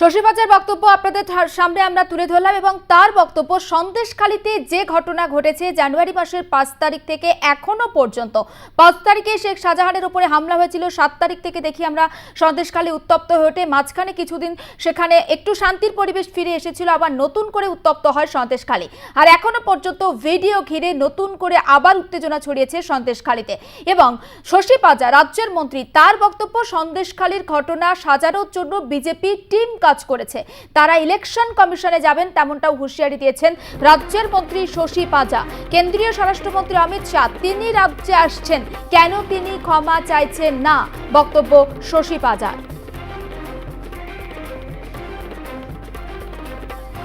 শশীবাজার বক্তব্য আপনাদের সামনে আমরা তুলে ধরলাম এবং তার বক্তব্য, সন্দেশখালীতে যে ঘটনা ঘটেছে জানুয়ারি মাসের পাঁচ তারিখ থেকে এখনও পর্যন্ত। পাঁচ তারিখে শেখ শাহজাহানের উপরে হামলা হয়েছিল, সাত তারিখ থেকে দেখি আমরা সন্দেশখালী উত্তপ্ত হয়ে ওঠে। মাঝখানে কিছুদিন সেখানে একটু শান্তির পরিবেশ ফিরে এসেছিল, আবার নতুন করে উত্তপ্ত হয় সন্দেশখালী। আর এখনও পর্যন্ত ভিডিও ঘিরে নতুন করে আবার উত্তেজনা ছড়িয়েছে সন্দেশখালীতে। এবং শশী পাজা রাজ্যের মন্ত্রী, তার বক্তব্য, সন্দেশখালীর ঘটনা সাজানোর জন্য বিজেপি টিম কাজ করেছে। তারা ইলেকশন কমিশনে যাবেন তেমনটাও হুঁশিয়ারি দিয়েছেন রাজ্যের মন্ত্রী শশী পাজা। কেন্দ্রীয় স্বরাষ্ট্রমন্ত্রী অমিত শাহ, তিনি রাজ্যে আসছেন। কেন তিনি ক্ষমা চাইছেন না? বক্তব্য শশী পাজার।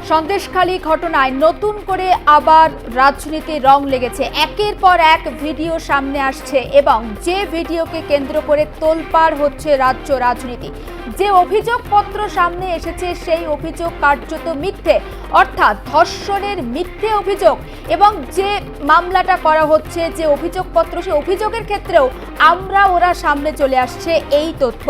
সন্দেশখালী ঘটনায় নতুন করে আবার রাজনীতির রং লেগেছে। একের পর এক ভিডিও সামনে আসছে এবং যে ভিডিওকে কেন্দ্র করে তোলপাড় হচ্ছে রাজ্য রাজনীতি। যে অভিযোগপত্র সামনে এসেছে সেই অভিযোগ কার্যত মিথ্যে। অর্থাৎ ধর্ষণের মিথ্যে অভিযোগ এবং যে মামলাটা করা হচ্ছে, যে অভিযোগপত্র, সেই অভিযোগের ক্ষেত্রেও আমরা ওরা সামনে চলে আসছে এই তথ্য।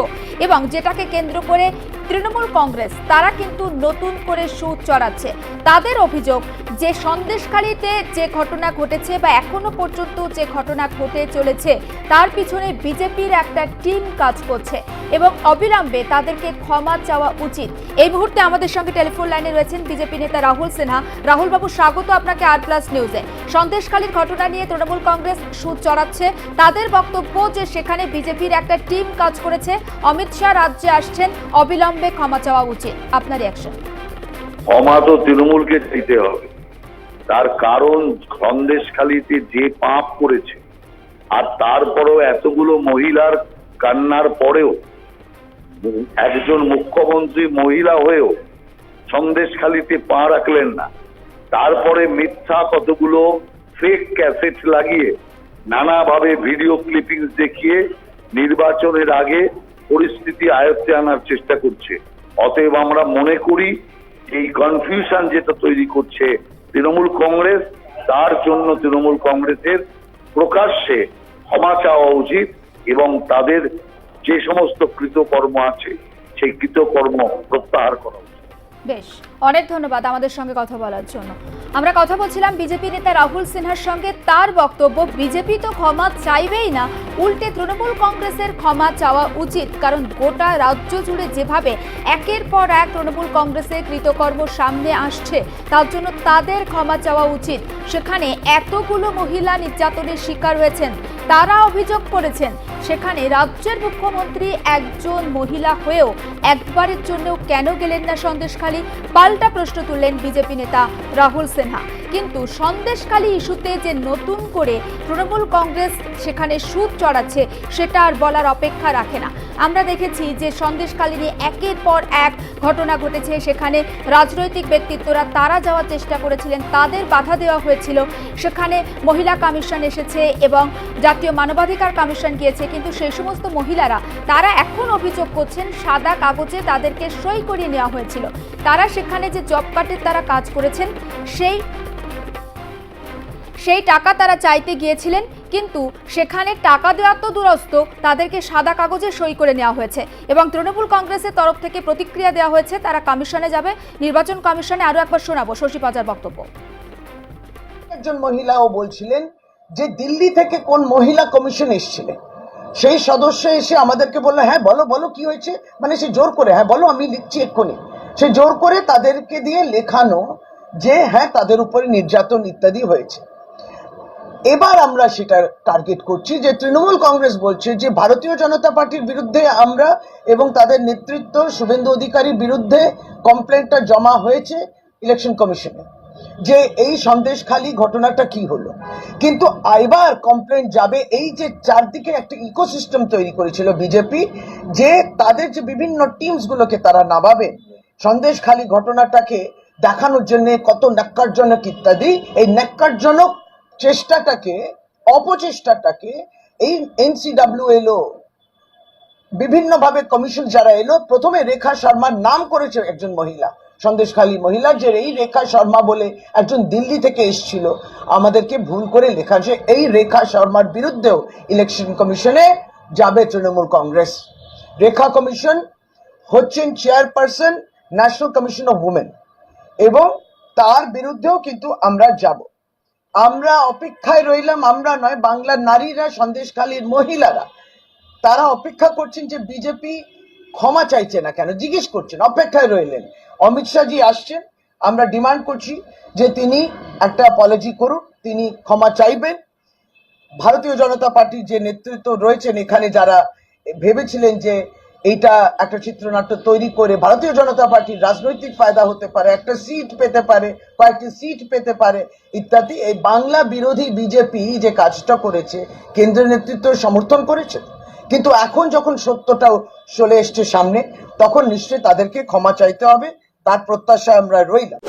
এবং যেটাকে কেন্দ্র করে তৃণমূল কংগ্রেস, তারা কিন্তু নতুন করে সুদ চড়াচ্ছে। তাদের অভিযোগ, যে সন্দেশখালীতে যে ঘটনা ঘটেছে বা এখনও পর্যন্ত যে ঘটনা ঘটে চলেছে, তার পিছনে বিজেপির একটা টিম কাজ করছে এবং অবিলম্বে তাদেরকে ক্ষমা চাওয়া উচিত। এই মুহূর্তে আমাদের সঙ্গে টেলিফোন লাইনে রয়েছেন বিজেপি নেতা রাহুল সিনহা। রাহুল বাবু স্বাগত আপনাকে আর প্লাস নিউজে। সন্দেশখালীর ঘটনা নিয়ে তৃণমূল কংগ্রেস সুদ চড়াচ্ছে। তাদের বক্তব্য যে সেখানে বিজেপির একটা টিম কাজ করেছে। অমিত শাহ রাজ্যে আসছেন, অবিলম্বে ক্ষমা চাওয়া উচিত। আপনার রিয়াকশন ক্ষমা তো তৃণমূলকে দিতে হবে। তার কারণ সন্দেশখালিতে যে পাপ করেছে, আর তারপরেও এতগুলো মহিলার কান্নার পরেও একজন মুখ্যমন্ত্রী মহিলা হয়েও সন্দেশখালিতে পা রাখলেন না। তারপরে মিথ্যা কতগুলো ফেক ক্যাসেট লাগিয়ে, নানাভাবে ভিডিও ক্লিপিংস দেখিয়ে, নির্বাচনের আগে পরিস্থিতি আয়ত্তে আনার চেষ্টা করছে। অতএব আমরা মনে করি, এই কনফিউশন যেটা তৈরি করছে তৃণমূল কংগ্রেস, তার জন্য তৃণমূল কংগ্রেসের প্রকাশ্যে ক্ষমা চাওয়া উচিত এবং তাদের যে সমস্ত কৃতকর্ম আছে, সেই কৃতকর্ম প্রত্যাহার করা উচিত। বেশ, অনেক ধন্যবাদ আমাদের সঙ্গে কথা বলার জন্য। আমরা কথা বলছিলাম বিজেপি নেতা রাহুল সিনহার সঙ্গে। তার বক্তব্য, বিজেপি তো ক্ষমা চাইবেই না। উল্টে তৃণমূল কংগ্রেসের ক্ষমা চাওয়া উচিত। কারণ গোটা রাজ্য জুড়ে যেভাবে একের পর এক তৃণমূল কংগ্রেসের কৃতকর্ম সামনে আসছে, তার জন্য তাদের ক্ষমা চাওয়া উচিত। সেখানে এতগুলো মহিলা নির্যাতনের শিকার হয়েছেন। তারা অভিযোগ করেছেন সেখানে রাজ্যের মুখ্যমন্ত্রী একজন মহিলা হয়েও একবারের জন্য কেন গেলেন না সন্দেশখালী? পাল্টা প্রশ্ন তুললেন বিজেপি নেতা রাহুল সিনহা। কিন্তু সন্দেশকালী ইস্যুতে যে নতুন করে তৃণমূল কংগ্রেস সেখানে সুদ চড়াচ্ছে, সেটা আর বলার অপেক্ষা রাখে না। আমরা দেখেছি যে সন্দেশখালী নিয়ে একের পর এক ঘটনা ঘটেছে। সেখানে রাজনৈতিক ব্যক্তিত্বরা তারা যাওয়ার চেষ্টা করেছিলেন, তাদের বাধা দেওয়া হয়েছিল। সেখানে মহিলা কমিশন এসেছে এবং জাতীয় মানবাধিকার কমিশন গিয়েছে, কিন্তু সেই সমস্ত মহিলারা, তারা এখন অভিযোগ করছেন সাদা কাগজে তাদেরকে সই করিয়ে নেওয়া হয়েছিল। তারা সেখানে যে জব কার্ডের তারা কাজ করেছেন, সেই সেই টাকা তারা চাইতে গিয়েছিলেন, কিন্তু সেখানে টাকা দেওয়া তো দূরস্থ তাদেরকে সাদা কাগজে সই করে নেওয়া হয়েছে এবং তৃণমূল কংগ্রেসের তরফ থেকে প্রতিক্রিয়া দেওয়া হয়েছে, তারা কমিশনে যাবে। নির্বাচন কমিশনে আরও একবার শোনাবো, শশী পাজার বক্তব্য। একজন মহিলাও বলছিলেন যে দিল্লি থেকে কোন মহিলা কমিশন এসেছিলেন? সেই সদস্য এসে আমাদেরকে বলল হ্যাঁ বলো বলো, কি হয়েছে? মানে সে জোর করে হ্যাঁ বলো, আমি লিখছি এক্ষুনি। সে জোর করে তাদেরকে দিয়ে লেখানো যে হ্যাঁ তাদের উপরে নির্যাতন ইত্যাদি হয়েছে। এবার আমরা সেটা টার্গেট করছি যে তৃণমূল কংগ্রেস বলছে যে ভারতীয় জনতা পার্টির বিরুদ্ধে আমরা এবং তাদের নেতৃত্ব শুভেন্দু অধিকারীর বিরুদ্ধে কমপ্লেনটা জমা হয়েছে ইলেকশন কমিশনে যে এই সন্দেশখালী ঘটনাটা কি হলো? কিন্তু এবার কমপ্লেন যাবে এই যে চারদিকে একটা ইকোসিস্টেম তৈরি করেছিল বিজেপি, যে তাদের যে বিভিন্ন টিমসগুলোকে তারা নামাবে, সন্দেশখালী ঘটনাটাকে দেখানোর জন্য কত ন্যাক্কারজনক ইত্যাদি, এই ন্যাক্কারজনক চেষ্টাটাকে, অপচেষ্টাটাকে এই এনসিডাব্লিউ এলো বিভিন্নভাবে কমিশন যারা এলো, প্রথমে রেখা শর্মার নাম করেছে একজন মহিলা। সন্দেশখালী মহিলা যে এই রেখা শর্মা বলে একজন দিল্লি থেকে এসেছিল। আমাদেরকে ভুল করে লেখা যে এই রেখা শর্মার বিরুদ্ধেও ইলেকশন কমিশনে যাবে তৃণমূল কংগ্রেস। রেখা কমিশন হচ্ছেন chairperson, national commission of women. এবং তার বিরুদ্ধেও কিন্তু আমরা যাব। আমরা অপেক্ষায় রইলাম, আমরা নয়, বাংলার নারীরা, সন্দেশখালীর মহিলারা। তারা অপেক্ষা করছেন যে বিজেপি ক্ষমা চাইছে না কেন? জিজ্ঞেস করছেন, অপেক্ষায় রইলেন। অমিত শাহজি আসছেন, আমরা ডিমান্ড করছি যে তিনি একটা অপলজি করুন, তিনি ক্ষমা চাইবেন। ভারতীয় জনতা পার্টির যে নেতৃত্ব রয়েছেন এখানে যারা, ভেবেছিলেন যে এইটা একটা চিত্রনাট্য তৈরি করে ভারতীয় জনতা পার্টির রাজনৈতিক ফায়দা হতে পারে, একটা সিট পেতে পারে, কয়েকটি সিট পেতে পারে, ইত্যাদি। এই বাংলা বিরোধী বিজেপি যে কাজটা করেছে, কেন্দ্রের নেতৃত্ব সমর্থন করেছে। কিন্তু এখন যখন সত্যটাও চলে এসছে সামনে, তখন নিশ্চয়ই তাদেরকে ক্ষমা চাইতে হবে, তার প্রত্যাশা আমরা রইলাম।